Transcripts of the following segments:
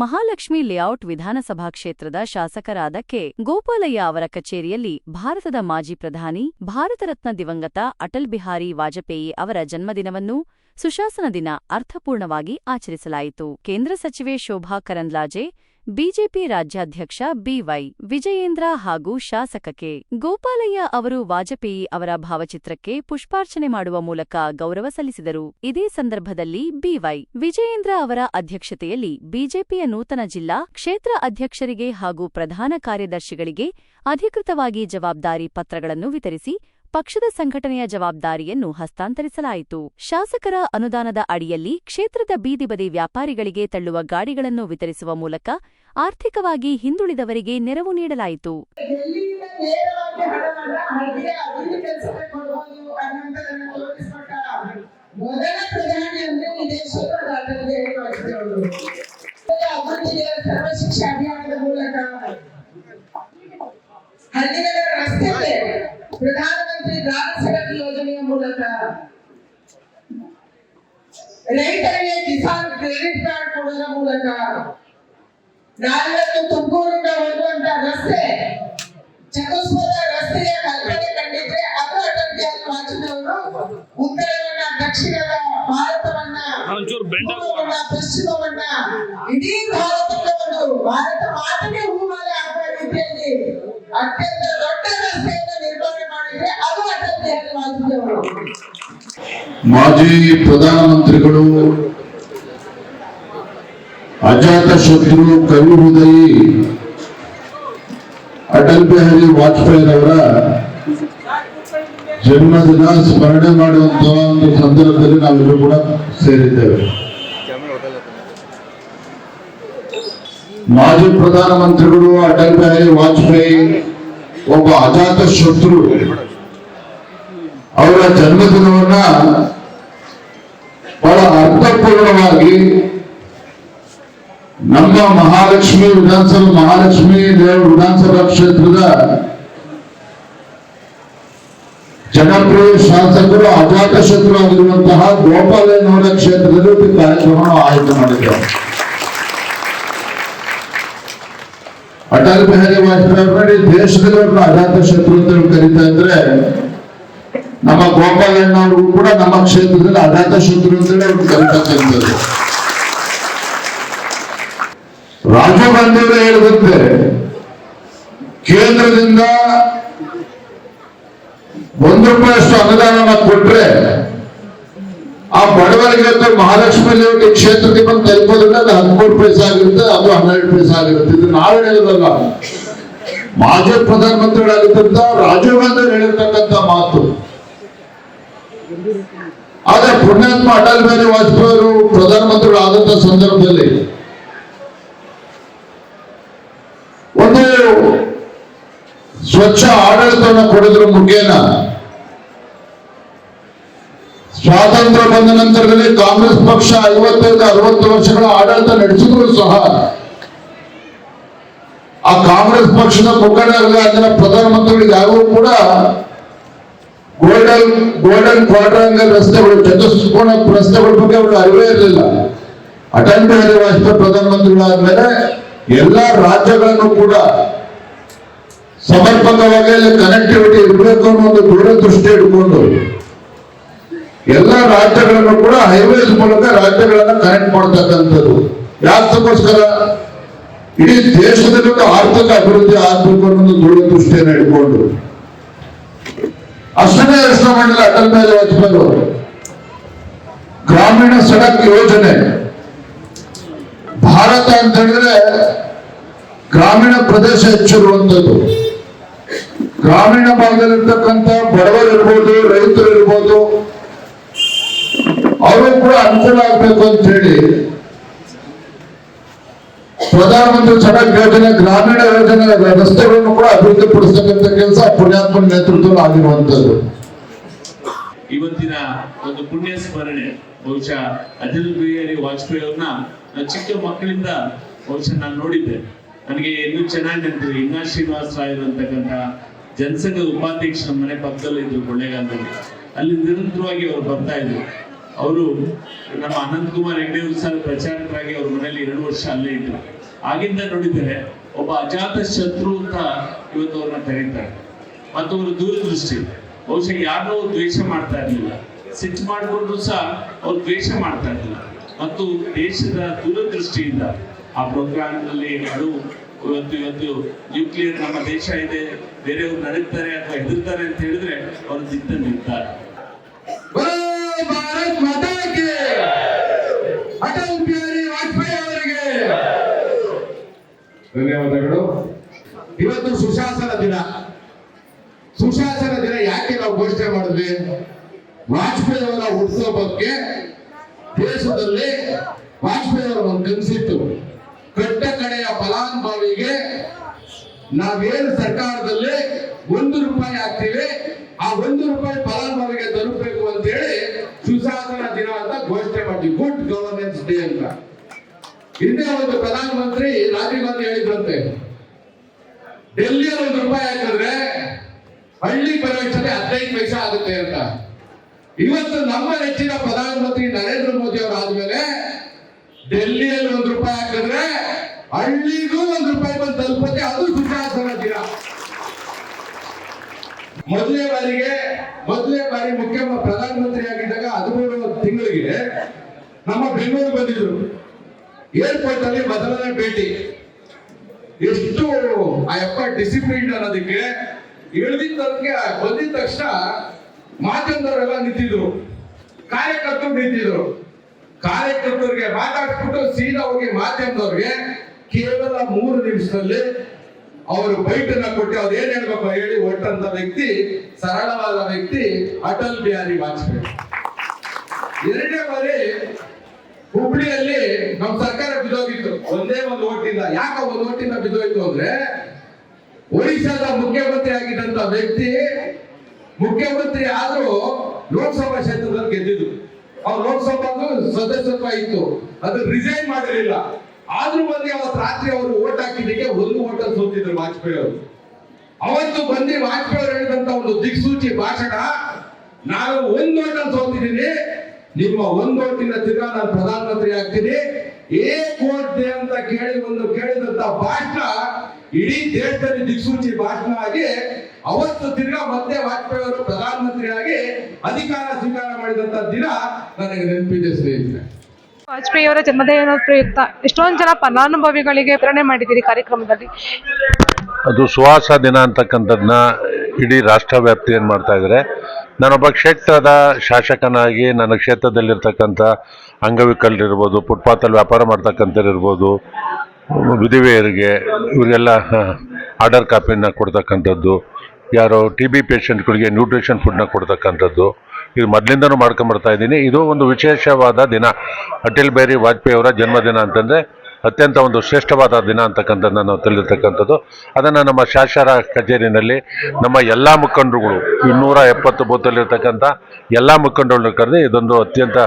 Mahalakshmi layout ವಿಧಾನಸಭಾ ಕ್ಷೇತ್ರದ ಶಾಸಕರಾದ ಕೆ. ಗೋಪಾಲಯ್ಯ ಅವರ ಕಚೇರಿಯಲ್ಲಿ ಭಾರತದ ಮಾಜಿ ಪ್ರಧಾನಿ, ಭಾರತ ರತ್ನ ದಿವಂಗತ ಅಟಲ್ ಬಿಹಾರಿ ವಾಜಪೇಯಿ ಅವರ ಜನ್ಮದಿನವನ್ನು ಸುಶಾಸನ ದಿನ ಅರ್ಥಪೂರ್ಣವಾಗಿ ಆಚರಿಸಲಾಯಿತು. ಕೇಂದ್ರ ಸಚಿವೆ ಶೋಭಾ ಕರಂದ್ಲಾಜೆ ಬಿಜೆಪಿ ರಾಜ್ಯಾಧ್ಯಕ್ಷ ಬಿವೈ ವಿಜಯೇಂದ್ರ ಹಾಗೂ ಶಾಸಕ ಕೆ ಗೋಪಾಲಯ್ಯ ಅವರು ವಾಜಪೇಯಿ ಅವರ ಭಾವಚಿತ್ರಕ್ಕೆ ಪುಷ್ಪಾರ್ಚನೆ ಮಾಡುವ ಮೂಲಕ ಗೌರವ ಸಲ್ಲಿಸಿದರು. ಇದೇ ಸಂದರ್ಭದಲ್ಲಿ ಬಿವೈ ವಿಜಯೇಂದ್ರ ಅವರ ಅಧ್ಯಕ್ಷತೆಯಲ್ಲಿ ಬಿಜೆಪಿಯ ನೂತನ ಜಿಲ್ಲಾ ಕ್ಷೇತ್ರ ಅಧ್ಯಕ್ಷರಿಗೆ ಹಾಗೂ ಪ್ರಧಾನ ಕಾರ್ಯದರ್ಶಿಗಳಿಗೆ ಅಧಿಕೃತವಾಗಿ ಜವಾಬ್ದಾರಿ ಪತ್ರಗಳನ್ನು ವಿತರಿಸಿ ಪಕ್ಷದ ಸಂಘಟನೆಯ ಜವಾಬ್ದಾರಿಯನ್ನು ಹಸ್ತಾಂತರಿಸಲಾಯಿತು. ಶಾಸಕರ ಅನುದಾನದ ಅಡಿಯಲ್ಲಿ ಕ್ಷೇತ್ರದ ಬೀದಿಬದಿ ವ್ಯಾಪಾರಿಗಳಿಗೆ ತಳ್ಳುವ ಗಾಡಿಗಳನ್ನು ವಿತರಿಸುವ ಮೂಲಕ ಆರ್ಥಿಕವಾಗಿ ಹಿಂದುಳಿದವರಿಗೆ ನೆರವು ನೀಡಲಾಯಿತು. ದಕ್ಷಿಣದ ಭಾರತವನ್ನ ಪಶ್ಚಿಮವನ್ನ ಇಡೀ ಭಾರತಕ್ಕೆ ಒಂದು ಭಾರತ ಮಾತನೇ ಹೂಮಾಲೆ ಆಗುವ ರೀತಿಯಲ್ಲಿ ಅತ್ಯಂತ ದೊಡ್ಡ ರಸ್ತೆಯನ್ನು ನಿರ್ಮಾಣ ಮಾಡಿದ್ರೆ ಅದು ಅಟಲ್ ಬಿಹಾರಿ ವಾಜಪೇಯಿ ಮಾಜಿ ಪ್ರಧಾನಮಂತ್ರಿಗಳು ಅಜಾತ ಶತ್ರು ಕವಿ ಹೃದಯಿ ಅಟಲ್ ಬಿಹಾರಿ ವಾಜಪೇಯಿರವರ ಜನ್ಮದಿನ ಸ್ಮರಣೆ ಮಾಡುವಂತಹ ಒಂದು ಸಂದರ್ಭದಲ್ಲಿ ನಾವೆಲ್ಲರೂ ಕೂಡ ಸೇರಿದ್ದೇವೆ. ಮಾಜಿ ಪ್ರಧಾನಮಂತ್ರಿಗಳು ಅಟಲ್ ಬಿಹಾರಿ ವಾಜಪೇಯಿ, ಒಬ್ಬ ಅಜಾತ ಶತ್ರು. ಅವರ ಜನ್ಮದಿನವನ್ನ ಬಹಳ ಅರ್ಥಪೂರ್ಣವಾಗಿ ನಮ್ಮ ಮಹಾಲಕ್ಷ್ಮಿ ವಿಧಾನಸಭಾ ಮಹಾಲಕ್ಷ್ಮಿ ವಿಧಾನಸಭಾ ಕ್ಷೇತ್ರದ ಜನಪ್ರಿಯ ಶಾಸಕರು, ಅಜಾತ ಶತ್ರು ಆಗಿರುವಂತಹ ಗೋಪಾಲಯ್ಯನವರ ಕ್ಷೇತ್ರದಲ್ಲಿ ಕಾರ್ಯಕ್ರಮವನ್ನು ಆಯೋಜನೆ ಮಾಡಿದ್ದಾರೆ. ಅಟಲ್ ಬಿಹಾರಿ ವಾಜಪೇಯಿ ಇಡೀ ದೇಶದಲ್ಲಿ ಅವ್ರನ್ನ ಅಜಾತ ಶತ್ರು ಅಂತ ಕರೀತಾ ಇದ್ರೆ, ನಮ್ಮ ಗೋಪಾಲಣ್ಣ ಅವರು ಕೂಡ ನಮ್ಮ ಕ್ಷೇತ್ರದಲ್ಲಿ ಅಜಾತ ಶತ್ರು ಅಂತೇಳಿ ಅವ್ರು ಕರೀತಕ್ಕಂಥದ್ದು ರಾಜೀವ್ ಗಾಂಧಿ ಹೇಳಿದಂತೆ, ಕೇಂದ್ರದಿಂದ ಒಂದು ರೂಪಾಯಿಯಷ್ಟು ಅನುದಾನನ ಕೊಟ್ರೆ, ಆ ಬಡವರಿಗೆ ಮಹಾಲಕ್ಷ್ಮೀ ಮಹಾಲಕ್ಷ್ಮಿ ಲೇಔಟ್ ಕ್ಷೇತ್ರಕ್ಕೆ ಬಂದು ತಲುಪೋದ್ರಿಂದ ಅದು ಹದಿಮೂರು ಪೈಸೆ ಆಗಿರುತ್ತೆ ಅದು ಹನ್ನೆರಡು ಪೈಸೆ ಆಗಿರುತ್ತೆ ಇದು ನಾವು ಹೇಳೋದಲ್ಲ. ಮಾಜಿ ಪ್ರಧಾನಮಂತ್ರಿಗಳಾಗಿದ್ದಂತ ರಾಜೀವ್ ಗಾಂಧಿ ಹೇಳಿರ್ತಕ್ಕಂತ ಮಾತು. ಆದ್ರೆ ಪುಣ್ಯಾತ್ಮ ಅಟಲ್ ಬಿಹಾರಿ ವಾಜಪೇಯಿ ಅವರು ಪ್ರಧಾನಮಂತ್ರಿಗಳಾದಂತ ಸಂದರ್ಭದಲ್ಲಿ ಒಂದು ಸ್ವಚ್ಛ ಆಡಳಿತವನ್ನು ಕೊಡೋದ್ರ ಮುಖೇನ ಸ್ವಾತಂತ್ರ್ಯ ಬಂದ ನಂತರದಲ್ಲಿ ಕಾಂಗ್ರೆಸ್ ಪಕ್ಷ ಐವತ್ತೈದು, ಅರವತ್ತು ವರ್ಷಗಳ ಆಡಳಿತ ನಡೆಸಿದ್ರು ಸಹ. ಆ ಕಾಂಗ್ರೆಸ್ ಪಕ್ಷದ ಮುಖಂಡರಲ್ಲಿ ಅಂದಿನ ಪ್ರಧಾನಮಂತ್ರಿಗಳು ಯಾರೂ ಕೂಡ ಗೋಲ್ಡನ್ ಗೋಲ್ಡನ್ ಕ್ವಾಡ್ರಂಗಲ್ ರಸ್ತೆಗಳು ಚತುಷ್ಕೋಣ ರಸ್ತೆಗಳ ಬಗ್ಗೆ ಅವರು ಅರಿವೇ ಇರಲಿಲ್ಲ. ಅಟಲ್ ಬಿಹಾರಿ ವಾಜಪೇಯಿ ಪ್ರಧಾನಮಂತ್ರಿಗಳಾದ್ಮೇಲೆ ಎಲ್ಲಾ ರಾಜ್ಯಗಳನ್ನು ಕೂಡ ಸಮರ್ಪಕವಾಗಿ ಅಲ್ಲಿ ಕನೆಕ್ಟಿವಿಟಿ ಇರಬೇಕು ಅನ್ನೋ ಒಂದು ದೂರದೃಷ್ಟಿ ಇಟ್ಕೊಂಡು ಎಲ್ಲ ರಾಜ್ಯಗಳನ್ನು ಕೂಡ ಹೈವೇಸ್ ಮೂಲಕ ರಾಜ್ಯಗಳನ್ನ ಕನೆಕ್ಟ್ ಮಾಡ್ತಕ್ಕಂಥದ್ದು. ಯಾತಕ್ಕೋಸ್ಕರ ಇಡೀ ದೇಶದಲ್ಲಿ ಒಂದು ಆರ್ಥಿಕ ಅಭಿವೃದ್ಧಿ ಆಗ್ಬೇಕು ಅನ್ನೋ ಒಂದು ದೂರದೃಷ್ಟಿಯನ್ನು ಇಟ್ಕೊಂಡು. ಅಷ್ಟನೇ ಯೋಚನೆ ಮಾಡಿಲ್ಲ ಅಟಲ್ ಮೇಲೆ ವಾಜಪೇಯಿ ಅವರು. ಗ್ರಾಮೀಣ ಸಡಕ್ ಯೋಜನೆ. ಭಾರತ ಅಂತ ಹೇಳಿದ್ರೆ ಗ್ರಾಮೀಣ ಪ್ರದೇಶ ಹೆಚ್ಚಿರುವಂಥದ್ದು. ಗ್ರಾಮೀಣ ಭಾಗದಲ್ಲಿರ್ತಕ್ಕಂಥ ಬಡವರು ಇರ್ಬೋದು, ರೈತರು ಇರ್ಬೋದು, ಅವರು ಕೂಡ ಅನುಕೂಲ ಆಗ್ಬೇಕು ಅಂತ ಹೇಳಿ ಪ್ರಧಾನಮಂತ್ರಿ ಸಡಕ್ ಯೋಜನೆ, ಗ್ರಾಮೀಣ ಯೋಜನೆ ರಸ್ತೆಗಳನ್ನು ಕೂಡ ಅಭಿವೃದ್ಧಿ ಪಡಿಸ್ತಕ್ಕಂಥ ಕೆಲಸ ಪುಣ್ಯಾತ್ಮನ ನೇತೃತ್ವದಲ್ಲಿ ಆಗಿರುವಂತದ್ದು ಇವತ್ತಿನ ಒಂದು ಪುಣ್ಯ ಸ್ಮರಣೆ, ಬಹುಶಃ ಅಟಲ್ ಬಿಹಾರಿ ವಾಜಪೇಯಿ ಅವ್ರನ್ನ ಚಿಕ್ಕ ಮಕ್ಕಳಿಂದ ಬಹುಶಃ ನಾನು ನೋಡಿದ್ದೆ. ನನಗೆ ಇನ್ನೂ ಚೆನ್ನಾಗಿ ನೆನಪಿದೆ. ಇನ್ನ ಶ್ರೀನಿವಾಸ ರಾಯ್ ಅಂತಕ್ಕಂಥ ಜನಸಂಘದ ಉಪಾಧ್ಯಕ್ಷ ಮನೆ ಪಕ್ಕದಲ್ಲಿ ಇದ್ರು ಕೊಳ್ಳೇಗಾಲದಲ್ಲಿ. ಅಲ್ಲಿ ನಿರಂತರವಾಗಿ ಅವರು ಬರ್ತಾ ಇದ್ರು. ಅವರು ನಮ್ಮ ಅನಂತ್ ಕುಮಾರ್ ಹೆಗ್ಡೆ ಸರ್ ಪ್ರಚಾರಕರಾಗಿ ಅವ್ರ ಮನೆಯಲ್ಲಿ ಎರಡು ವರ್ಷ ಅಲ್ಲೇ ಇದ್ರು. ಆಗಿಂದ ನೋಡಿದರೆ ಒಬ್ಬ ಅಜಾತ ಶತ್ರು ಅಂತ ಇವತ್ತು ಅವ್ರನ್ನ ಕರೀತಾರೆ. ಮತ್ತು ಅವರು ದೂರದೃಷ್ಟಿ. ಬಹುಶಃ ಯಾರನ್ನೂ ದ್ವೇಷ ಮಾಡ್ತಾ ಇರಲಿಲ್ಲ. ಸಿಟ್ಟು ಮಾಡಿಕೊಂಡ್ರು ಸಹ ಅವ್ರು ದ್ವೇಷ ಮಾಡ್ತಾ ಇರಲಿಲ್ಲ. ಮತ್ತು ದೇಶದ ದೂರದೃಷ್ಟಿಯಿಂದ ಆ ಪ್ರೋಗ್ರಾಮ್ನಲ್ಲಿ ಅದು ಇವತ್ತು ಇವತ್ತು ನ್ಯೂಕ್ಲಿಯರ್ ನಮ್ಮ ದೇಶ ಇದೆ, ಬೇರೆಯವರು ನಡೀತಾರೆ ಅಥವಾ ಹೆದರ್ತಾರೆ ಅಂತ ಹೇಳಿದ್ರೆ ಅವರು ಸಿದ್ಧ ನಿಲ್ತಾರೆ ಧನ್ಯವಾದಗಳು. ಇವತ್ತು ಸುಶಾಸನ ದಿನ. ಸುಶಾಸನ ದಿನ ಯಾಕೆ ನಾವು ಘೋಷಣೆ ಮಾಡಿದ್ವಿ? ವಾಜಪೇಯಿ ಅವರ ಬಗ್ಗೆ ದೇಶದಲ್ಲಿ ವಾಜಪೇಯಿ ಅವರ ಒಂದು ಕನಸಿತ್ತು. ಕಟ್ಟ ಕಡೆಯ ಫಲಾನುಭವಿಗೆ ನಾವೇನು ಸರ್ಕಾರದಲ್ಲಿ ಒಂದು ರೂಪಾಯಿ ಹಾಕ್ತೀವಿ, ಆ ಒಂದು ರೂಪಾಯಿ ಫಲಾನುಭವಿಗೆ ತಲುಪಬೇಕು ಅಂತ ಹೇಳಿ ಸುಶಾಸನ ದಿನ ಅಂತ ಘೋಷಣೆ ಮಾಡಿ ಗುಡ್ ಗವರ್ನೆನ್ಸ್ ಡೇ ಅಂತ. ಹಿಂದೆ ಒಂದು ಪ್ರಧಾನಮಂತ್ರಿ ರಾಜೀವ್ ಗಾಂಧಿ ಹೇಳಿದ್ರಂತೆ, ಡೆಲ್ಲಿಯಲ್ಲಿ ಒಂದು ರೂಪಾಯಿ ಹಾಕಿದ್ರೆ ಹಳ್ಳಿ ಪರಿವೇಶನೆ ಹದಿನೈದು ಪೈಸೆ ಆಗುತ್ತೆ ಅಂತ. ಇವತ್ತು ನಮ್ಮ ನೆಚ್ಚಿನ ಪ್ರಧಾನಮಂತ್ರಿ ನರೇಂದ್ರ ಮೋದಿ ಅವರು ಆದ್ಮೇಲೆ ಡೆಲ್ಲಿಯಲ್ಲಿ ಒಂದು ರೂಪಾಯಿ ಹಾಕಿದ್ರೆ ಹಳ್ಳಿಗೂ ಒಂದು ರೂಪಾಯಿ ಬಂದು ತಲುಪತ್ತೆ, ಅದು ಸುಶಾಸನ ದಿನ. ಮೊದಲನೇ ಬಾರಿಗೆ, ಮೊದಲನೇ ಬಾರಿ ಮುಖ್ಯ ಪ್ರಧಾನಮಂತ್ರಿ ಆಗಿದ್ದಾಗ ಹದಿಮೂರು ತಿಂಗಳಿಗೆ ನಮ್ಮ ಬೆಂಗಳೂರು ಬಂದಿದ್ರು. ಏರ್ಪೋರ್ಟ್ ಅಲ್ಲಿ ಮೊದಲನೇ ಭೇಟಿ. ಎಷ್ಟು ಆ ಅಪ್ಪ ಡಿಸಿಪ್ಲಿನ್ ಅನ್ನೋದಕ್ಕೆ ಇಳಿದಿದ್ದಕ್ಕೆ ಬಂದಿದ ತಕ್ಷಣ ಮಾಧ್ಯಮದವರೆಲ್ಲ ನಿಂತಿದ್ರು. ಕಾರ್ಯಕರ್ತರು ನಿಂತಿದ್ರು. ಕಾರ್ಯಕರ್ತರಿಗೆ ಮಾತಾಡ್ಬಿಟ್ಟು ಸೀದಾ ಹೋಗಿ ಮಾಧ್ಯಮದವ್ರಿಗೆ ಕೇವಲ ಮೂರು ನಿಮಿಷದಲ್ಲಿ ಅವರು ಬೈಟನ್ನ ಕೊಟ್ಟು ಅವ್ರು ಏನ್ ಹೇಳ್ಬೇಕು ಹೇಳಿ ಒಟ್ಟಂತ ವ್ಯಕ್ತಿ, ಸರಳವಾದ ವ್ಯಕ್ತಿ ಅಟಲ್ ಬಿಹಾರಿ ವಾಜಪೇಯಿ. ಎರಡನೇ ಬಾರಿ ಹುಬ್ಳಿಯಲ್ಲಿ ನಮ್ಮ ಸರ್ಕಾರ ಬಿದ್ದೋಗಿತ್ತು. ಒಂದೇ ಒಂದು ಓಟಿಂದ. ಯಾಕೆ ಒಂದು ಓಟಿಂದ ಬಿದ್ದೋಯ್ತು ಅಂದ್ರೆ ಒಡಿಶಾದ ಮುಖ್ಯಮಂತ್ರಿ ಆಗಿದ್ದಂತ ವ್ಯಕ್ತಿ ಮುಖ್ಯಮಂತ್ರಿ ಆದ್ರೂ ಲೋಕಸಭಾ ಕ್ಷೇತ್ರದಲ್ಲಿ ಗೆದ್ದಿದ್ದು. ಅವ್ರು ಲೋಕಸಭಾ ಸದಸ್ಯತ್ವ ಇತ್ತು. ಅದು ರಿಸೈನ್ ಮಾಡಿರಲಿಲ್ಲ. ಆದ್ರೂ ಬಂದು ಅವತ್ತು ರಾತ್ರಿ ಅವರು ಓಟ್ ಹಾಕಿದ್ದಕ್ಕೆ ಒಂದು ಓಟಲ್ ಸೋತಿದ್ರು ವಾಜಪೇಯಿ ಅವರು. ಅವತ್ತು ಬಂದು ವಾಜಪೇಯಿ ಅವರು ಹೇಳಿದಂತ ಒಂದು ದಿಕ್ಸೂಚಿ ಭಾಷಣ, ನಾನು ಒಂದು ಓಟಲ್ ಸೋತಿದ್ದೀನಿ. ನಿಮ್ಮ ಒಂದು ಓಟಿನ ತಿರ್ಗಾ ನಾನು ಪ್ರಧಾನಮಂತ್ರಿ ಆಗ್ತೀನಿ. ಏಕ್ ಓಟ್ ದೇ ಅಂತ ಕೇಳಿ ಒಂದು ಕೇಳಿದಂತ ಭಾಷಣ ಇಡೀ ದೇಶದಲ್ಲಿ ದಿಕ್ಸೂಚಿ ಭಾಷಣ ಆಗಿ ಅವತ್ತು ತಿರ್ಗಾ ಮತ್ತೆ ವಾಜಪೇಯಿ ಅವರು ಪ್ರಧಾನಮಂತ್ರಿ ಆಗಿ ಅಧಿಕಾರ ಸ್ವೀಕಾರ ಮಾಡಿದಂತ ದಿನ ನನಗೆ ನೆನಪಿದೆ ಸ್ನೇಹಿತರೆ. ವಾಜಪೇಯಿ ಅವರ ಜನ್ಮದಿನ ಪ್ರಯುಕ್ತ ಎಷ್ಟೊಂದು ಜನ ಫಲಾನುಭವಿಗಳಿಗೆ ಪ್ರೇರಣೆ ಮಾಡಿದ್ದೀರಿ ಕಾರ್ಯಕ್ರಮದಲ್ಲಿ. ಅದು ಸುವಾಸ ದಿನ ಅಂತಕ್ಕಂಥದ್ದನ್ನ ಇಡೀ ರಾಷ್ಟ್ರ ಏನು ಮಾಡ್ತಾ ಇದ್ದಾರೆ ನಾನೊಬ್ಬ ಕ್ಷೇತ್ರದ ಶಾಸಕನಾಗಿ ನನ್ನ ಕ್ಷೇತ್ರದಲ್ಲಿರ್ತಕ್ಕಂಥ ಅಂಗವಿಕಲರಿರ್ಬೋದು, ಫುಟ್ಪಾತಲ್ಲಿ ವ್ಯಾಪಾರ ಮಾಡ್ತಕ್ಕಂಥವ್ರಿರ್ಬೋದು, ವಿಧವೆಯರಿಗೆ ಇವರಿಗೆಲ್ಲ ಆರ್ಡರ್ ಕಾಪಿನ ಕೊಡ್ತಕ್ಕಂಥದ್ದು, ಯಾರೋ ಟಿ ಬಿ ಪೇಷಂಟ್ಗಳಿಗೆ ನ್ಯೂಟ್ರಿಷನ್ ಫುಡ್ನ ಕೊಡ್ತಕ್ಕಂಥದ್ದು, ಇದು ಮೊದಲಿಂದನೂ ಮಾಡ್ಕೊಂಬರ್ತಾ ಇದ್ದೀನಿ. ಇದು ಒಂದು ವಿಶೇಷವಾದ ದಿನ. ಅಟಲ್ ಬಿಹಾರಿ ವಾಜಪೇಯಿ ಅವರ ಜನ್ಮದಿನ ಅಂತಂದರೆ ಅತ್ಯಂತ ಒಂದು ಶ್ರೇಷ್ಠವಾದ ದಿನ ಅಂತಕ್ಕಂಥದ್ದನ್ನು ನಾವು ತಿಳಿದಿರ್ತಕ್ಕಂಥದ್ದು. ಅದನ್ನು ನಮ್ಮ ಶಾಸಕರ ಕಚೇರಿನಲ್ಲಿ ನಮ್ಮ ಎಲ್ಲ ಮುಖಂಡರುಗಳು ಇನ್ನೂರ ಎಪ್ಪತ್ತು ಬೂತಲ್ಲಿರ್ತಕ್ಕಂಥ ಎಲ್ಲ ಮುಖಂಡರನ್ನು ಕರೆದು ಇದೊಂದು ಅತ್ಯಂತ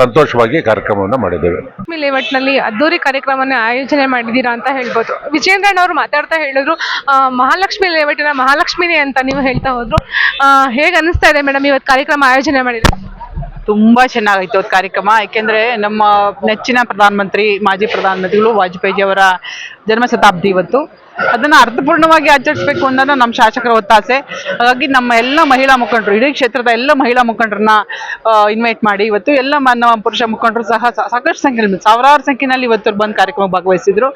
ಸಂತೋಷವಾಗಿ ಕಾರ್ಯಕ್ರಮವನ್ನು ಮಾಡಿದ್ದೇವೆ. ಲೇಔಟ್ನಲ್ಲಿ ಅದ್ದೂರಿ ಕಾರ್ಯಕ್ರಮವನ್ನು ಆಯೋಜನೆ ಮಾಡಿದ್ದೀರಾ ಅಂತ ಹೇಳ್ಬೋದು. ವಿಜೇಂದ್ರಣ್ಣ ಅವರು ಮಾತಾಡ್ತಾ ಹೇಳಿದ್ರು ಮಹಾಲಕ್ಷ್ಮಿ ಲೇಔಟಿನ ಮಹಾಲಕ್ಷ್ಮಿನೇ ಅಂತ ನೀವು ಹೇಳ್ತಾ ಹೋದ್ರು. ಹೇಗೆ ಅನಿಸ್ತಾ ಇದೆ ಮೇಡಮ್, ಇವತ್ತು ಕಾರ್ಯಕ್ರಮ ಆಯೋಜನೆ ಮಾಡಿದ್ರೆ? ತುಂಬಾ ಚೆನ್ನಾಗಿತ್ತು ಅವತ್ತು ಕಾರ್ಯಕ್ರಮ. ಯಾಕೆಂದ್ರೆ ನಮ್ಮ ನೆಚ್ಚಿನ ಪ್ರಧಾನಮಂತ್ರಿ, ಮಾಜಿ ಪ್ರಧಾನಮಂತ್ರಿಗಳು ವಾಜಪೇಯಿ ಅವರ ಜನ್ಮ ಶತಾಬ್ದಿ ಇವತ್ತು. ಅದನ್ನ ಅರ್ಥಪೂರ್ಣವಾಗಿ ಆಚರಿಸಬೇಕು ಅನ್ನೋದು ನಮ್ಮ ಶಾಸಕರ ಒತ್ತಾಸೆ. ಹಾಗಾಗಿ ನಮ್ಮ ಎಲ್ಲ ಮಹಿಳಾ ಮುಖಂಡರು, ಇಡೀ ಕ್ಷೇತ್ರದ ಎಲ್ಲ ಮಹಿಳಾ ಮುಖಂಡರನ್ನ ಇನ್ವೈಟ್ ಮಾಡಿ ಇವತ್ತು ಎಲ್ಲ ನಮ್ಮ ಪುರುಷ ಮುಖಂಡರು ಸಹ ಸಾಕಷ್ಟು ಸಂಖ್ಯೆಯಲ್ಲಿ ಸಾವಿರಾರು ಸಂಖ್ಯೆಯಲ್ಲಿ ಇವತ್ತು ಬಂದು ಕಾರ್ಯಕ್ರಮ ಭಾಗವಹಿಸಿದ್ರು.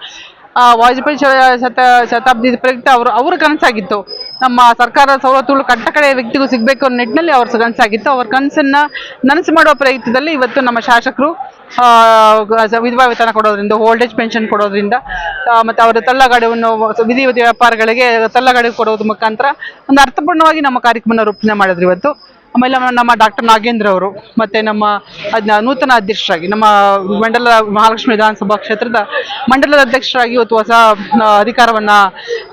ವಾಜಪೇಯಿ ಶತ ಶತಾಬ್ದಿ ಪ್ರಯುಕ್ತ ಅವರು, ಅವ್ರ ಕನಸಾಗಿತ್ತು. ನಮ್ಮ ಸರ್ಕಾರದ ಸವಲತ್ತುಗಳು ಕಟ್ಟ ಕಡೆಯ ವ್ಯಕ್ತಿಗೂ ಸಿಗಬೇಕು ಅನ್ನೋ ನಿಟ್ಟಿನಲ್ಲಿ ಅವ್ರ ಕನಸಾಗಿತ್ತು. ಅವ್ರ ಕನಸನ್ನ ನನಸು ಮಾಡುವ ಪ್ರಯತ್ನದಲ್ಲಿ ಇವತ್ತು ನಮ್ಮ ಶಾಸಕರು ವಿಧವಾ ವೇತನ ಕೊಡೋದ್ರಿಂದ ಓಲ್ಡ್ ಏಜ್ ಪೆನ್ಷನ್ ಕೊಡೋದ್ರಿಂದ ಮತ್ತು ಅವರ ತಳ್ಳಗಾಡವನ್ನು ವಿಧಿ ವ್ಯಾಪಾರಗಳಿಗೆ ತಳ್ಳಗಾಡಿ ಕೊಡೋದ್ರ ಮುಖಾಂತರ ಒಂದು ಅರ್ಥಪೂರ್ಣವಾಗಿ ನಮ್ಮ ಕಾರ್ಯಕ್ರಮನ ರೂಪಣೆ ಮಾಡಿದ್ರು ಇವತ್ತು. ಆಮೇಲೆ ನಮ್ಮ- ಡಾಕ್ಟರ್ ನಾಗೇಂದ್ರ ಅವರು ಮತ್ತೆ ನಮ್ಮ ನೂತನ ಅಧ್ಯಕ್ಷರಾಗಿ ನಮ್ಮ ಮಂಡಲ ಮಹಾಲಕ್ಷ್ಮಿ ವಿಧಾನಸಭಾ ಕ್ಷೇತ್ರದ ಮಂಡಲದ ಅಧ್ಯಕ್ಷರಾಗಿ ಇವತ್ತು ಹೊಸ ಅಧಿಕಾರವನ್ನ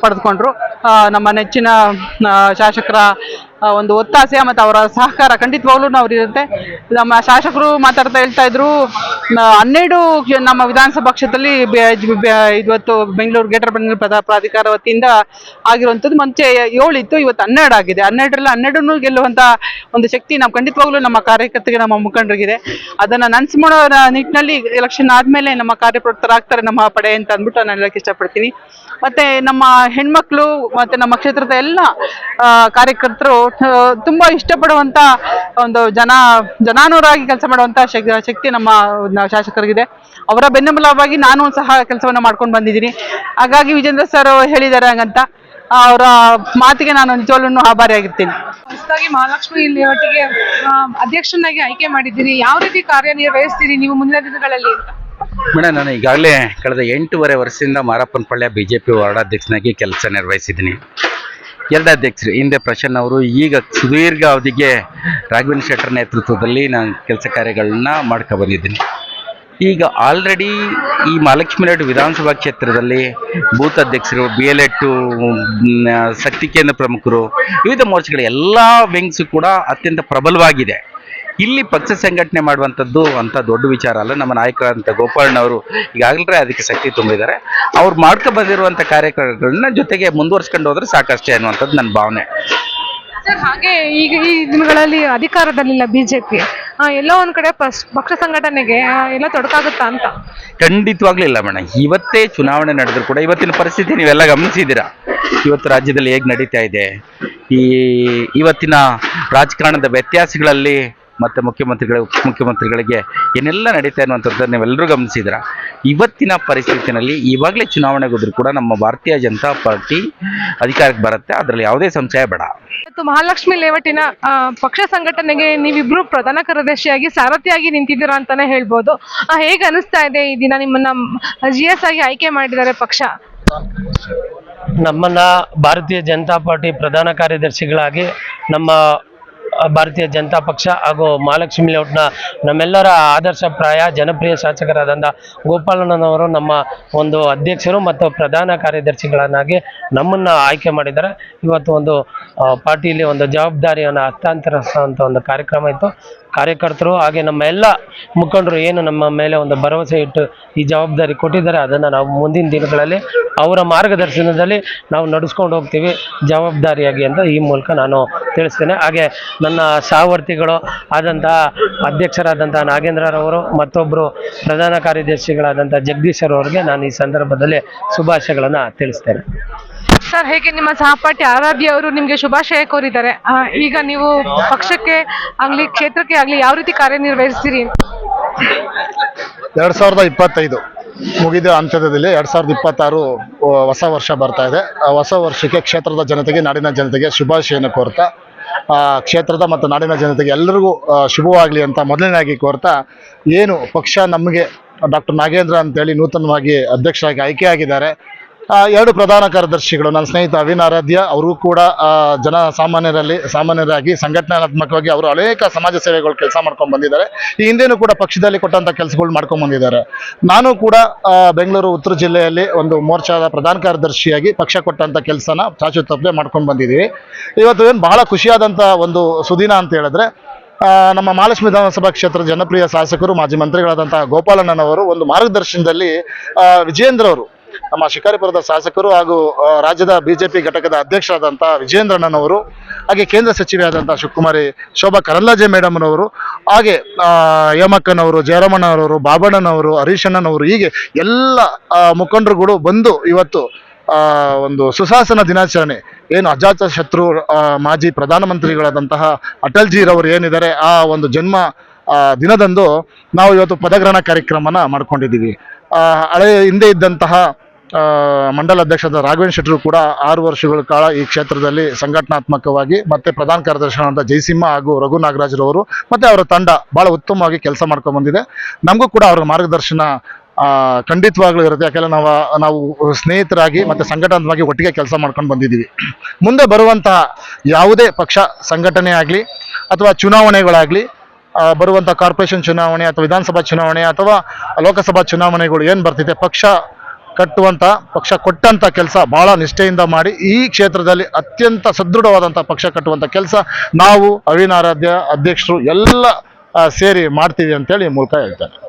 ಪಡೆದುಕೊಂಡ್ರು. ನಮ್ಮ ನೆಚ್ಚಿನ ಶಾಸಕರ ಒಂದು ಒತ್ತಾಸೆ ಮತ್ತು ಅವರ ಸಹಕಾರ ಖಂಡಿತವಾಗ್ಲೂ ನಾವು ನಮ್ಮ ಶಾಸಕರು ಮಾತಾಡ್ತಾ ಹೇಳ್ತಾ ಇದ್ರು ಹನ್ನೆರಡು ನಮ್ಮ ವಿಧಾನಸಭಾ ಕ್ಷೇತ್ರದಲ್ಲಿ ಇವತ್ತು ಬೆಂಗಳೂರು ಗ್ರೇಟರ್ ಬೆಂಗಳೂರು ಪ್ರಧಾ ಪ್ರಾಧಿಕಾರ ವತಿಯಿಂದ ಆಗಿರುವಂಥದ್ದು ಮುಂಚೆ ಏಳು ಇತ್ತು ಇವತ್ತು ಹನ್ನೆರಡು ಆಗಿದೆ. ಹನ್ನೆರಡರಲ್ಲಿ ಹನ್ನೆರಡನ್ನು ಗೆಲ್ಲುವಂತ ಒಂದು ಶಕ್ತಿ ನಾವು ಖಂಡಿತವಾಗ್ಲೂ ನಮ್ಮ ಕಾರ್ಯಕರ್ತರಿಗೆ, ನಮ್ಮ ಮುಖಂಡರಿಗಿದೆ. ಅದನ್ನ ನನ್ಸ್ ಮಾಡೋ ನಿಟ್ಟಿನಲ್ಲಿ ಎಲೆಕ್ಷನ್ ಆದ್ಮೇಲೆ ನಮ್ಮ ಕಾರ್ಯಪ್ರವೃತ್ತರಾಗ್ತಾರೆ ನಮ್ಮ ಪಡೆ ಅಂತ ಅಂದ್ಬಿಟ್ಟು ನಾನು ಹೇಳಕ್ಕೆ ಇಷ್ಟಪಡ್ತೀನಿ. ಮತ್ತೆ ನಮ್ಮ ಹೆಣ್ಮಕ್ಳು ಮತ್ತೆ ನಮ್ಮ ಕ್ಷೇತ್ರದ ಎಲ್ಲ ಕಾರ್ಯಕರ್ತರು ತುಂಬಾ ಇಷ್ಟಪಡುವಂತ ಒಂದು ಜನ ಜನಾನುರಾಗಿ ಕೆಲಸ ಮಾಡುವಂತ ಶಕ್- ಶಕ್ತಿ ನಮ್ಮ ಶಾಸಕರಿಗಿದೆ. ಅವರ ಬೆನ್ನೆಂಬಲವಾಗಿ ನಾನು ಸಹ ಕೆಲಸವನ್ನು ಮಾಡ್ಕೊಂಡು ಬಂದಿದ್ದೀನಿ. ಹಾಗಾಗಿ ವಿಜೇಂದ್ರ ಸರ್ ಹೇಳಿದ್ದಾರೆ ಹಂಗಂತ. ಅವರ ಮಾತಿಗೆ ನಾನು ನಿಜವಾಗ್ಲೂ ಆಭಾರಿಯಾಗಿರ್ತೀನಿ. ಹೊಸದಾಗಿ ಮಹಾಲಕ್ಷ್ಮಿ ಇಲ್ಲಿ ಆ, ಅಧ್ಯಕ್ಷನಾಗಿ ಆಯ್ಕೆ ಮಾಡಿದ್ದೀರಿ. ಯಾವ ರೀತಿ ಕಾರ್ಯನಿರ್ವಹಿಸ್ತೀರಿ ನೀವು ಮುಂದಿನ ದಿನಗಳಲ್ಲಿ ಅಂತ? ಮೇಡಮ್ ನಾನು ಈಗಾಗಲೇ ಕಳೆದ ಎಂಟೂವರೆ ವರ್ಷದಿಂದ ಮಾರಪ್ಪನಪಾಳ್ಯ ಬಿ ಜೆ ಪಿ ವಾರ್ಡಾಧ್ಯಕ್ಷನಾಗಿ ಕೆಲಸ ನಿರ್ವಹಿಸಿದ್ದೀನಿ. ಎರಡು ಅಧ್ಯಕ್ಷರು, ಹಿಂದೆ ಪ್ರಸನ್ನ ಅವರು, ಈಗ ಸುದೀರ್ಘ ಅವಧಿಗೆ ರಾಘವೇಂದ್ರ ಶೆಟ್ಟರ್ ನೇತೃತ್ವದಲ್ಲಿ ನಾನು ಕೆಲಸ ಕಾರ್ಯಗಳನ್ನ ಮಾಡ್ಕೊ ಬಂದಿದ್ದೀನಿ. ಈಗ ಆಲ್ರೆಡಿ ಈ ಮಹಾಲಕ್ಷ್ಮಿ ನಾಯ್ಡು ವಿಧಾನಸಭಾ ಕ್ಷೇತ್ರದಲ್ಲಿ ಬೂತ್ ಅಧ್ಯಕ್ಷರು ಬಿ ಎಲ್ ಎಟ್ಟು ಶಕ್ತಿ ಕೇಂದ್ರ ಪ್ರಮುಖರು, ವಿವಿಧ ಮೋರ್ಚಾಗಳ ಎಲ್ಲ ವಿಂಗ್ಸು ಕೂಡ ಅತ್ಯಂತ ಪ್ರಬಲವಾಗಿದೆ. ಇಲ್ಲಿ ಪಕ್ಷ ಸಂಘಟನೆ ಮಾಡುವಂಥದ್ದು ಅಂತ ದೊಡ್ಡ ವಿಚಾರ ಅಲ್ಲ. ನಮ್ಮ ನಾಯಕರಾದಂಥ ಗೋಪಾಲಣ್ಣ ಅವರು ಈಗಾಗಲೇ ಅದಕ್ಕೆ ಶಕ್ತಿ ತುಂಬಿದ್ದಾರೆ. ಅವ್ರು ಮಾಡ್ಕೊ ಬಂದಿರುವಂಥ ಕಾರ್ಯಕ್ರಮಗಳನ್ನ ಜೊತೆಗೆ ಮುಂದುವರ್ಸ್ಕೊಂಡು ಹೋದ್ರೆ ಸಾಕಷ್ಟೇ ಅನ್ನುವಂಥದ್ದು ನನ್ನ ಭಾವನೆ. ಸರ್ ಹಾಗೆ ಈಗ ಈ ದಿನಗಳಲ್ಲಿ ಅಧಿಕಾರದಲ್ಲಿಲ್ಲ ಬಿಜೆಪಿ. ಎಲ್ಲೋ ಒಂದ್ ಕಡೆ ಪಕ್ಷ ಸಂಘಟನೆಗೆ ಎಲ್ಲ ತೊಡಕಾಗುತ್ತಾ ಅಂತ? ಖಂಡಿತವಾಗ್ಲೂ ಇಲ್ಲ ಮೇಡಮ್ ಇವತ್ತೇ ಚುನಾವಣೆ ನಡೆದ್ರು ಕೂಡ ಇವತ್ತಿನ ಪರಿಸ್ಥಿತಿ ನೀವೆಲ್ಲ ಗಮನಿಸಿದ್ದೀರಾ? ಇವತ್ತು ರಾಜ್ಯದಲ್ಲಿ ಹೇಗೆ ನಡೀತಾ ಇದೆ? ಈ ಇವತ್ತಿನ ರಾಜಕಾರಣದ ವ್ಯತ್ಯಾಸಗಳಲ್ಲಿ ಮತ್ತು ಮುಖ್ಯಮಂತ್ರಿಗಳ ಉಪಮುಖ್ಯಮಂತ್ರಿಗಳಿಗೆ ಏನೆಲ್ಲ ನಡೀತಾ ಅನ್ನುವಂಥದ್ದು ನೀವೆಲ್ಲರೂ ಗಮನಿಸಿದ್ರ ಇವತ್ತಿನ ಪರಿಸ್ಥಿತಿನಲ್ಲಿ ಇವಾಗಲೇ ಚುನಾವಣೆಗೆ ಹೋದ್ರು ಕೂಡ ನಮ್ಮ ಭಾರತೀಯ ಜನತಾ ಪಾರ್ಟಿ ಅಧಿಕಾರಕ್ಕೆ ಬರುತ್ತೆ. ಅದರಲ್ಲಿ ಯಾವುದೇ ಸಂಶಯ ಬೇಡ. ಇವತ್ತು ಮಹಾಲಕ್ಷ್ಮಿ ಲೇವಟಿನ ಪಕ್ಷ ಸಂಘಟನೆಗೆ ನೀವಿಬ್ರು ಪ್ರಧಾನ ಕಾರ್ಯದರ್ಶಿಯಾಗಿ ಸಾರಥಿಯಾಗಿ ನಿಂತಿದ್ದೀರಾ ಅಂತಾನೆ ಹೇಳ್ಬೋದು. ಆ, ಹೇಗೆ ಅನಿಸ್ತಾ ಇದೆ ಈ ದಿನ ನಿಮ್ಮನ್ನ ಜಿ ಎಸ್ ಆಗಿ ಆಯ್ಕೆ ಮಾಡಿದ್ದಾರೆ ಪಕ್ಷ? ನಮ್ಮನ್ನ ಭಾರತೀಯ ಜನತಾ ಪಾರ್ಟಿ ಪ್ರಧಾನ ಕಾರ್ಯದರ್ಶಿಗಳಾಗಿ ನಮ್ಮ ಭಾರತೀಯ ಜನತಾ ಪಕ್ಷ ಹಾಗೂ ಮಹಾಲಕ್ಷ್ಮಿ ಲೇಔಟ್ನ ನಮ್ಮೆಲ್ಲರ ಆದರ್ಶಪ್ರಾಯ ಜನಪ್ರಿಯ ಶಾಸಕರಾದಂಥ ಗೋಪಾಲಣ್ಣನವರು ನಮ್ಮ ಒಂದು ಅಧ್ಯಕ್ಷರು ಮತ್ತು ಪ್ರಧಾನ ಕಾರ್ಯದರ್ಶಿಗಳನ್ನಾಗಿ ನಮ್ಮನ್ನು ಆಯ್ಕೆ ಮಾಡಿದ್ದಾರೆ. ಇವತ್ತು ಒಂದು ಪಾರ್ಟಿಯಲ್ಲಿ ಒಂದು ಜವಾಬ್ದಾರಿಯನ್ನು ಹಸ್ತಾಂತರಿಸುವಂಥ ಒಂದು ಕಾರ್ಯಕ್ರಮ ಇತ್ತು. ಕಾರ್ಯಕರ್ತರು ಹಾಗೆ ನಮ್ಮ ಎಲ್ಲ ಮುಖಂಡರು ಏನು ನಮ್ಮ ಮೇಲೆ ಒಂದು ಭರವಸೆ ಇಟ್ಟು ಈ ಜವಾಬ್ದಾರಿ ಕೊಟ್ಟಿದ್ದಾರೆ, ಅದನ್ನು ನಾವು ಮುಂದಿನ ದಿನಗಳಲ್ಲಿ ಅವರ ಮಾರ್ಗದರ್ಶನದಲ್ಲಿ ನಾವು ನಡೆಸ್ಕೊಂಡು ಹೋಗ್ತೀವಿ ಜವಾಬ್ದಾರಿಯಾಗಿ ಅಂತ ಈ ಮೂಲಕ ನಾನು ತಿಳಿಸ್ತೇನೆ. ಹಾಗೆ ನನ್ನ ಸಹವರ್ತಿಗಳು ಆದಂತಹ ಅಧ್ಯಕ್ಷರಾದಂತಹ ನಾಗೇಂದ್ರರವರು ಮತ್ತೊಬ್ಬರು ಪ್ರಧಾನ ಕಾರ್ಯದರ್ಶಿಗಳಾದಂಥ ಜಗದೀಶರ್ ಅವರಿಗೆ ನಾನು ಈ ಸಂದರ್ಭದಲ್ಲಿ ಶುಭಾಶಯಗಳನ್ನು ತಿಳಿಸ್ತೇನೆ. ಸರ್ ಹೇಗೆ ನಿಮ್ಮ ಸಹಪಾಠಿ ಆರಾಧ್ಯ ಅವರು ನಿಮ್ಗೆ ಶುಭಾಶಯ ಕೋರಿದ್ದಾರೆ? ಈಗ ನೀವು ಪಕ್ಷಕ್ಕೆ ಆಗ್ಲಿ ಕ್ಷೇತ್ರಕ್ಕೆ ಆಗ್ಲಿ ಯಾವ ರೀತಿ ಕಾರ್ಯನಿರ್ವಹಿಸ್ತೀರಿ? ಎರಡ್ ಸಾವಿರದ ಇಪ್ಪತ್ತೈದು ಮುಗಿದ ಹಂತದಲ್ಲಿ ಎರಡ್ ಸಾವಿರದ ಇಪ್ಪತ್ತಾರು ಹೊಸ ವರ್ಷ ಬರ್ತಾ ಇದೆ. ಆ ಹೊಸ ವರ್ಷಕ್ಕೆ ಕ್ಷೇತ್ರದ ಜನತೆಗೆ ನಾಡಿನ ಜನತೆಗೆ ಶುಭಾಶಯನ ಕೋರ್ತಾ. ಆ, ಕ್ಷೇತ್ರದ ಮತ್ತು ನಾಡಿನ ಜನತೆಗೆ ಎಲ್ಲರಿಗೂ ಶುಭವಾಗಲಿ ಅಂತ ಮೊದಲನೇದಾಗಿ ಕೋರ್ತಾ. ಏನು ಪಕ್ಷ ನಮಗೆ ಡಾಕ್ಟರ್ ನಾಗೇಂದ್ರ ಅಂತೇಳಿ ನೂತನವಾಗಿ ಅಧ್ಯಕ್ಷರಾಗಿ ಆಯ್ಕೆಯಾಗಿದ್ದಾರೆ ಆ, ಎರಡು ಪ್ರಧಾನ ಕಾರ್ಯದರ್ಶಿಗಳು, ನನ್ನ ಸ್ನೇಹಿತ ಅವಿನಾರಾಧ್ಯ, ಅವರು ಕೂಡ ಜನ ಸಾಮಾನ್ಯರಲ್ಲಿ, ಸಾಮಾನ್ಯರಾಗಿ, ಸಂಘಟನಾತ್ಮಕವಾಗಿ ಅವರು ಅನೇಕ ಸಮಾಜ ಸೇವೆಗಳು ಕೆಲಸ ಮಾಡ್ಕೊಂಡು ಬಂದಿದ್ದಾರೆ. ಈ ಹಿಂದೆನೂ ಕೂಡ ಪಕ್ಷದಲ್ಲಿ ಕೊಟ್ಟಂತ ಕೆಲಸಗಳು ಮಾಡ್ಕೊಂಡು ಬಂದಿದ್ದಾರೆ. ನಾನು ಕೂಡ ಬೆಂಗಳೂರು, ಉತ್ತರ ಜಿಲ್ಲೆಯಲ್ಲಿ ಒಂದು ಮೋರ್ಚಾದ ಪ್ರಧಾನ ಕಾರ್ಯದರ್ಶಿಯಾಗಿ ಪಕ್ಷ ಕೊಟ್ಟಂತ ಕೆಲಸನ ಚಾಚು ತಪ್ಪದೆ ಮಾಡ್ಕೊಂಡು ಬಂದಿದ್ದೀವಿ. ಇವತ್ತು ಏನು ಬಹಳ ಖುಷಿಯಾದಂಥ ಒಂದು ಸುದಿನ ಅಂತ ಹೇಳಿದ್ರೆ ನಮ್ಮ ಮಹಾಲಕ್ಷ್ಮಿ ವಿಧಾನಸಭಾ ಕ್ಷೇತ್ರ ಜನಪ್ರಿಯ ಶಾಸಕರು, ಮಾಜಿ ಮಂತ್ರಿಗಳಾದಂತಹ ಗೋಪಾಲಣ್ಣನವರು ಒಂದು ಮಾರ್ಗದರ್ಶನದಲ್ಲಿ ವಿಜೇಂದ್ರ ಅವರು ನಮ್ಮ ಶಿಕಾರಿಪುರದ ಶಾಸಕರು ಹಾಗೂ ರಾಜ್ಯದ ಬಿಜೆಪಿ ಘಟಕದ ಅಧ್ಯಕ್ಷರಾದಂಥ ವಿಜೇಂದ್ರಣ್ಣನವರು ಹಾಗೆ ಕೇಂದ್ರ ಸಚಿವೆಯಾದಂಥ ಶಿವಕುಮಾರಿ ಶೋಭಾ ಕರಂದ್ಲಾಜೆ ಮೇಡಮ್ನವರು, ಹಾಗೆ ಯಮಕ್ಕನವರು, ಜಯರಮಣ್ಣನವರು, ಬಾಬಣ್ಣನವರು, ಹರೀಶಣ್ಣನವರು, ಹೀಗೆ ಎಲ್ಲ ಮುಖಂಡರುಗಳು ಬಂದು ಇವತ್ತು ಒಂದು ಸುಶಾಸನ ದಿನಾಚರಣೆ, ಏನು ಅಜಾತ ಶತ್ರು ಮಾಜಿ ಪ್ರಧಾನಮಂತ್ರಿಗಳಾದಂತಹ ಅಟಲ್ಜಿರವರು ಏನಿದ್ದಾರೆ, ಆ ಒಂದು ಜನ್ಮ ದಿನದಂದು ನಾವು ಇವತ್ತು ಪದಗ್ರಹಣ ಕಾರ್ಯಕ್ರಮನ ಮಾಡ್ಕೊಂಡಿದ್ದೀವಿ. ಹಳೆಯ ಹಳೆ ಹಿಂದೆ ಇದ್ದಂತಹ ಮಂಡಲ ಅಧ್ಯಕ್ಷರಾದ ರಾಘವೇಂದ್ರ ಶೆಟ್ಟರು ಕೂಡ ಆರು ವರ್ಷಗಳ ಕಾಲ ಈ ಕ್ಷೇತ್ರದಲ್ಲಿ ಸಂಘಟನಾತ್ಮಕವಾಗಿ ಮತ್ತೆ ಪ್ರಧಾನ ಕಾರ್ಯದರ್ಶಿಗಳಾದ ಜಯಸಿಂಹ ಹಾಗೂ ರಘು ನಾಗರಾಜ್ರವರು ಮತ್ತೆ ಅವರ ತಂಡ ಬಹಳ ಉತ್ತಮವಾಗಿ ಕೆಲಸ ಮಾಡ್ಕೊಂಡು ಬಂದಿದೆ. ನಮಗೂ ಕೂಡ ಅವರ ಮಾರ್ಗದರ್ಶನ ಖಂಡಿತವಾಗ್ಲೂ ಇರುತ್ತೆ. ಯಾಕೆಲ್ಲ ನಾವು ನಾವು ಸ್ನೇಹಿತರಾಗಿ ಮತ್ತೆ ಸಂಘಟನಾತ್ಮಕವಾಗಿ ಒಟ್ಟಿಗೆ ಕೆಲಸ ಮಾಡ್ಕೊಂಡು ಬಂದಿದ್ದೀವಿ. ಮುಂದೆ ಬರುವಂತಹ ಯಾವುದೇ ಪಕ್ಷ, ಸಂಘಟನೆ ಆಗಲಿ ಅಥವಾ ಚುನಾವಣೆಗಳಾಗಲಿ ಬರುವಂಥ ಕಾರ್ಪೊರೇಷನ್ ಚುನಾವಣೆ ಅಥವಾ ವಿಧಾನಸಭಾ ಚುನಾವಣೆ ಅಥವಾ ಲೋಕಸಭಾ ಚುನಾವಣೆಗಳು ಏನು ಬರ್ತಿದೆ, ಪಕ್ಷ ಕಟ್ಟುವಂಥ ಪಕ್ಷ ಕೊಟ್ಟಂಥ ಕೆಲಸ ಬಹಳ ನಿಷ್ಠೆಯಿಂದ ಮಾಡಿ ಈ ಕ್ಷೇತ್ರದಲ್ಲಿ ಅತ್ಯಂತ ಸದೃಢವಾದಂಥ ಪಕ್ಷ ಕಟ್ಟುವಂಥ ಕೆಲಸ ನಾವು ಅವಿನಾರಾಧ್ಯ ಅಧ್ಯಕ್ಷರು ಎಲ್ಲ ಸೇರಿ ಮಾಡ್ತೀವಿ ಅಂತೇಳಿ ಮೂಲಕ ಹೇಳ್ತೇನೆ